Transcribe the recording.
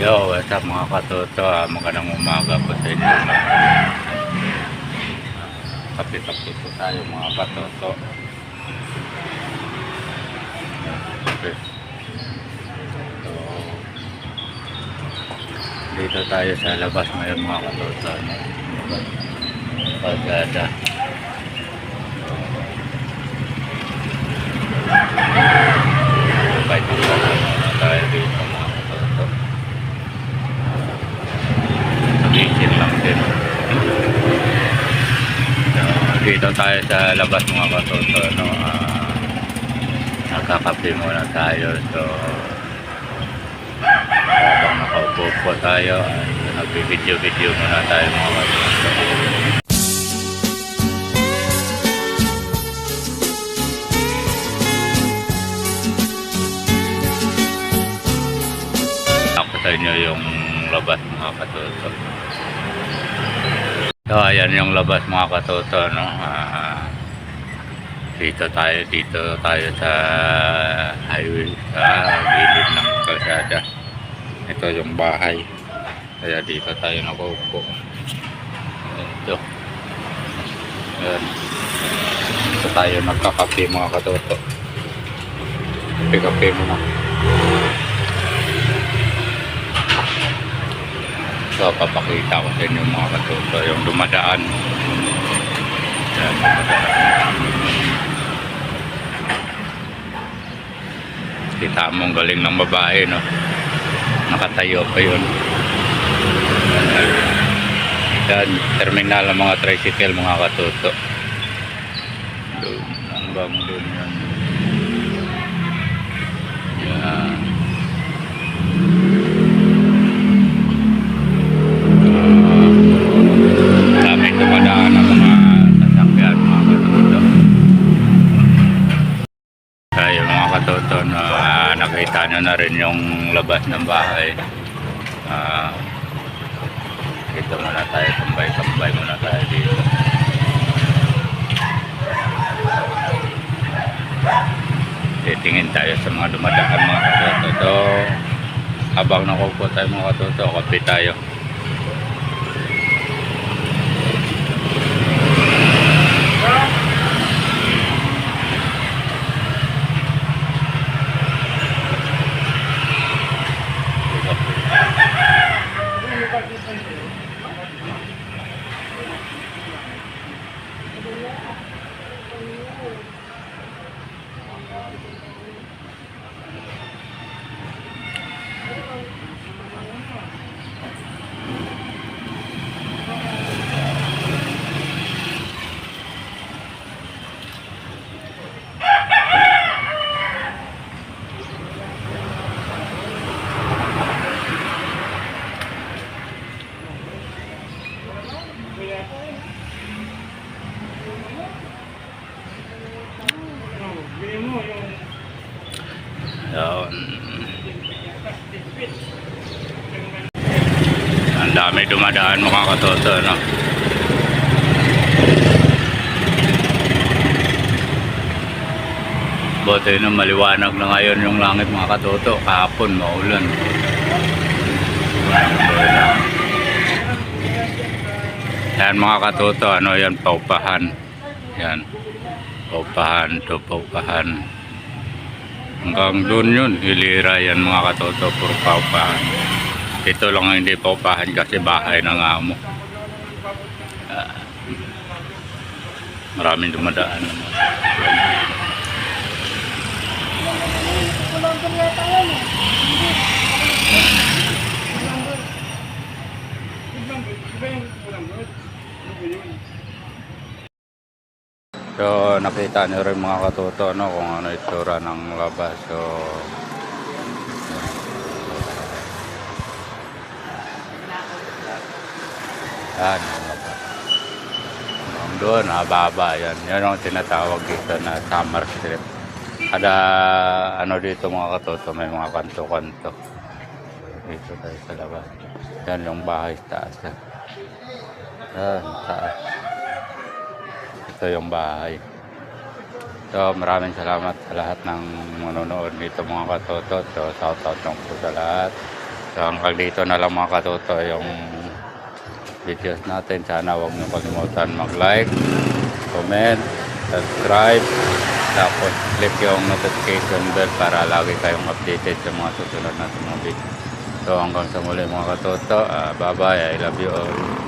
Yo, what's up mga katoto? Ah, Magandang umaga po sa inyo. Kapi-kapi po tayo mga katoto. Okay. So, dito tayo sa labas ngayon mga katoto. no? Pagkada. Bye na tayo dito mga katoto. Pagising lang din. So, dito tayo sa labas mga katoto. No? Ah, nagkakape muna tayo. So, habang nakaupo po tayo, ay nagbibideo-video muna tayo mga katoto. Sa inyo yung labas mga katoto. So, ayan yung labas mga katoto, no? Ah, dito tayo, dito tayo sa highway, sa gilid ng kalsada. Ito yung bahay. Kaya dito tayo nakaupo. Ito. Ayan. Dito tayo nagkakape mga katoto. Kape-kape muna. So, papakita ko sa inyo mga katoto, yung dumadaan. Yan. Kita mo ang galing ng babae, no? Nakatayo pa yun. Yan, terminal ng mga tricycle, mga katoto. Doon, hanggang doon yan. Yan. daming dumadaan ng mga sasakyan mga katoto kaya mga katoto na ah, nakita nyo na rin yung labas ng bahay. Ah, dito muna tayo tambay-tambay muna tayo dito. Titingin tayo sa mga dumadaan mga katoto so, habang nakupo tayo mga katoto kape tayo Yun. Ang dami dumadaan mga katoto, no? Buti na maliwanag na ngayon yung langit mga katoto. Kahapon, maulan. Yan mga katoto, ano yan, paupahan. Yan. Paupahan to paupahan. Hanggang doon yun, hilira yan mga katoto, puro paupahan. Ito lang ang hindi paupahan kasi bahay ng amo. Ah, maraming dumadaan naman. So, nakita niyo rin mga katoto no, kung ano itsura ng labas. So, yan. ang doon, hababa yan. Yan ang tinatawag dito na summer strip. Kada ano dito mga katoto, may mga kanto-kanto. Dito tayo sa labas. Yan yung bahay taas. Yan, Yan, taas. Ito yung bahay. So, maraming salamat sa lahat ng manonood nito mga katoto. So, shout out lang po sa lahat. So hanggang dito na lang mga katoto yung videos natin. Sana huwag niyo kalimutan mag-like, comment, subscribe, tapos click yung notification bell para lagi kayong updated sa mga susunod natin mga video. So hanggang sa muli mga katoto, ah, bye bye, I love you all.